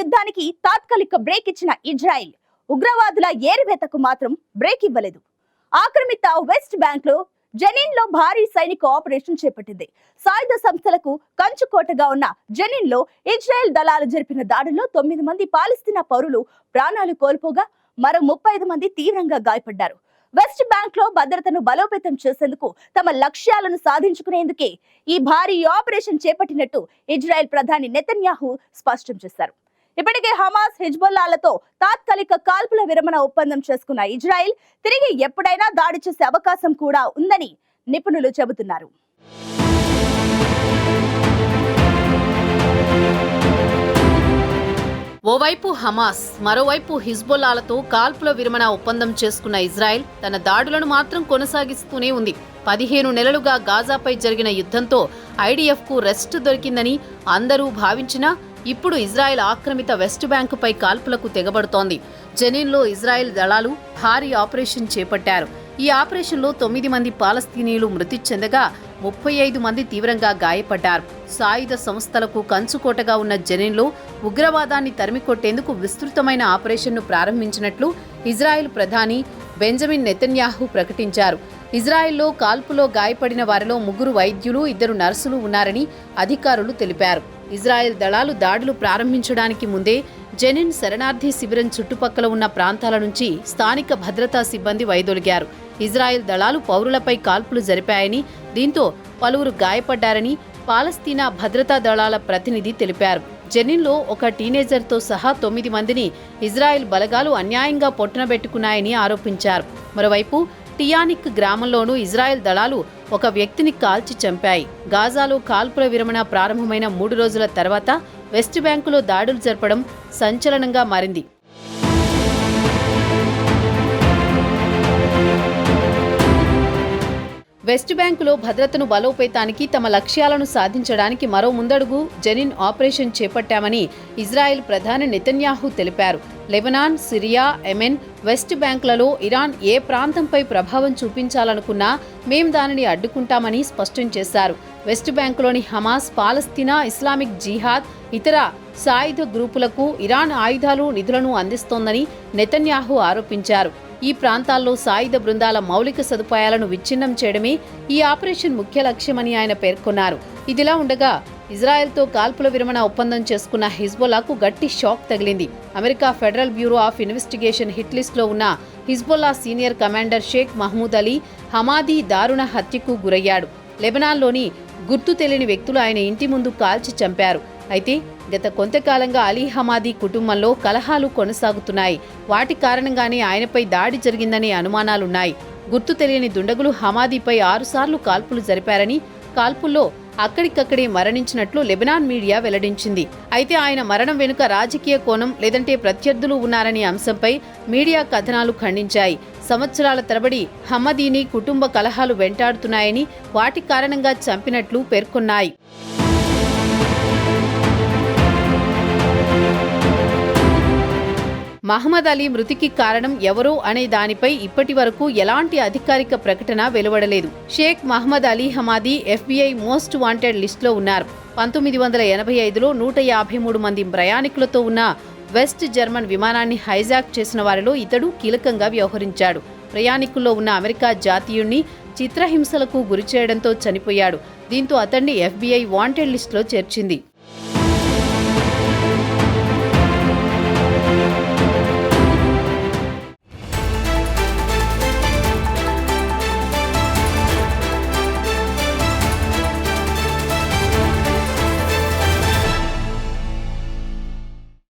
యుద్ధానికి తాత్కాలిక బ్రేక్ ఇచ్చిన ఇజ్రాయిల్ ఉగ్రవాదుల ఏరివేతకు మాత్రం బ్రేక్ ఇవ్వలేదు. ఆక్రమిత వెస్ట్ బ్యాంక్లో జెనిన్లో భారీ సైనిక ఆపరేషన్ చేపట్టింది. సాయుధ సంస్థలకు కంచుకోటగా ఉన్న జెనిన్లో ఇజ్రాయెల్ దళాలు జరిపిన దాడుల్లో తొమ్మిది మంది పాలస్తీనా పౌరులు ప్రాణాలు కోల్పోగా మరో ముప్పై ఐదు మంది తీవ్రంగా గాయపడ్డారు. వెస్ట్ బ్యాంక్లో భద్రతను బలోపేతం చేసేందుకు తమ లక్ష్యాలను సాధించుకునేందుకే ఈ భారీ ఆపరేషన్ చేపట్టినట్టు ఇజ్రాయెల్ ప్రధాని నెతన్యాహు స్పష్టం చేశారు. ఇప్పటికే హమాస్ హిజ్బుల్లాలతో తాత్కాలిక కాల్పుల విరమణ ఒప్పందం చేసుకున్న ఇజ్రాయెల్ తిరిగి ఎప్పుడైనా దాడి చేసే అవకాశం కూడా ఉందని నిపుణులు చెబుతున్నారు. ఓవైపు హమాస్ మరోవైపు హిజ్బుల్లాలతో కాల్పుల విరమణ ఒప్పందం చేసుకున్న ఇజ్రాయెల్ తన దాడులను మాత్రం కొనసాగిస్తూనే ఉంది. పదిహేను నెలలుగా గాజాపై జరిగిన యుద్ధంతో ఐడిఎఫ్కు రెస్ట్ దొరికిందని అందరూ భావించినా ఇప్పుడు ఇజ్రాయెల్ ఆక్రమిత వెస్ట్ బ్యాంకుపై కాల్పులకు తెగబడుతోంది. జనీన్లో ఇజ్రాయెల్ దళాలు భారీ ఆపరేషన్ చేపట్టారు. ఈ ఆపరేషన్లో తొమ్మిది మంది పాలస్తీనీయులు మృతి చెందగా ముప్పై ఐదు మంది తీవ్రంగా గాయపడ్డారు. సాయుధ సంస్థలకు కంచుకోటగా ఉన్న జెనిన్లో ఉగ్రవాదాన్ని తరిమికొట్టేందుకు విస్తృతమైన ఆపరేషన్ను ప్రారంభించినట్లు ఇజ్రాయెల్ ప్రధాని బెంజమిన్ నెతన్యాహు ప్రకటించారు. ఇజ్రాయెల్లో కాల్పులో గాయపడిన వారిలో ముగ్గురు వైద్యులు ఇద్దరు నర్సులు ఉన్నారని అధికారులు తెలిపారు. ఇజ్రాయెల్ దళాలు దాడులు ప్రారంభించడానికి ముందే జెనిన్ శరణార్థి శిబిరం చుట్టుపక్కల ఉన్న ప్రాంతాల నుంచి స్థానిక భద్రతా సిబ్బంది వైదొలిగారు. ఇజ్రాయెల్ దళాలు పౌరులపై కాల్పులు జరిపాయని దీంతో పలువురు గాయపడ్డారని పాలస్తీనా భద్రతా దళాల ప్రతినిధి తెలిపారు. జెనిన్లో ఒక టీనేజర్తో సహా తొమ్మిది మందిని ఇజ్రాయెల్ బలగాలు అన్యాయంగా పొట్టనబెట్టుకున్నాయని ఆరోపించారు. మరోవైపు టియానిక్ గ్రామంలోనూ ఇజ్రాయెల్ దళాలు ఒక వ్యక్తిని కాల్చి చంపాయి. గాజాలో కాల్పుల విరమణ ప్రారంభమైన మూడు రోజుల తర్వాత వెస్ట్ బ్యాంకులో దాడులు జరపడం సంచలనంగా మారింది. వెస్ట్ బ్యాంకులో భద్రతను బలోపేతానికి తమ లక్ష్యాలను సాధించడానికి మరో ముందడుగు జెనిన్ ఆపరేషన్ చేపట్టామని ఇజ్రాయెల్ ప్రధాని నెతన్యాహు తెలిపారు. లెబనాన్ సిరియా ఎమెన్ వెస్ట్ బ్యాంకులలో ఇరాన్ ఏ ప్రాంతంపై ప్రభావం చూపించాలనుకున్నా మేం దానిని అడ్డుకుంటామని స్పష్టం చేశారు. వెస్ట్ బ్యాంకులోని హమాస్ పాలస్తీనా ఇస్లామిక్ జిహాద్ ఇతర సాయుధ గ్రూపులకు ఇరాన్ ఆయుధాలు నిధులను అందిస్తోందని నెతన్యాహు ఆరోపించారు. ఈ ప్రాంతాల్లో సాయుధ బృందాల మౌలిక సదుపాయాలను విచ్ఛిన్నం చేయడమే ఈ ఆపరేషన్ ముఖ్య లక్ష్యమని ఆయన పేర్కొన్నారు. ఇదిలా ఉండగా ఇజ్రాయెల్తో కాల్పుల విరమణ ఒప్పందం చేసుకున్న హిజ్బొల్లాకు గట్టి షాక్ తగిలింది. America Federal Bureau of Investigation hit లిస్ట్లో ఉన్న Hezbollah senior commander Sheikh Mahmoud Ali Hamadi దారుణ హత్యకు గురయ్యాడు. లెబనాన్లోని గుర్తు తెలియని వ్యక్తులు ఆయన ఇంటి ముందు కాల్చి చంపారు. అయితే గత కొంతకాలంగా అలీ హమాదీ కుటుంబంలో కలహాలు కొనసాగుతున్నాయి. వాటి కారణంగానే ఆయనపై దాడి జరిగిందనే అనుమానాలున్నాయి. గుర్తు తెలియని దుండగులు హమాదీపై ఆరుసార్లు కాల్పులు జరిపారని కాల్పుల్లో అక్కడికక్కడే మరణించినట్లు లెబనాన్ మీడియా వెల్లడించింది. అయితే ఆయన మరణం వెనుక రాజకీయ కోణం లేదంటే ప్రత్యర్థులు ఉన్నారనే అంశంపై మీడియా కథనాలు ఖండించాయి. సంవత్సరాల తరబడి హమ్మదీని కుటుంబ కలహాలు వెంటాడుతున్నాయని వాటి కారణంగా చంపినట్లు పేర్కొన్నాయి. మహమ్మద్ అలీ మృతికి కారణం ఎవరో అనే దానిపై ఇప్పటి వరకు ఎలాంటి అధికారిక ప్రకటన వెలువడలేదు. Sheikh Mohammed Ali Hamadi FBI most wanted లిస్టులో ఉన్నారు. పంతొమ్మిది వందల ఎనభై ఐదులో నూట యాభై మూడు మంది ప్రయాణికులతో ఉన్న వెస్ట్ జర్మన్ విమానాన్ని హైజాక్ చేసిన వారిలో ఇతడు కీలకంగా వ్యవహరించాడు. ప్రయాణికుల్లో ఉన్న అమెరికా జాతీయుణ్ణి చిత్రహింసలకు గురిచేయడంతో చనిపోయాడు. దీంతో అతన్ని ఎఫ్బీఐ వాంటెడ్ లిస్టులో చేర్చింది.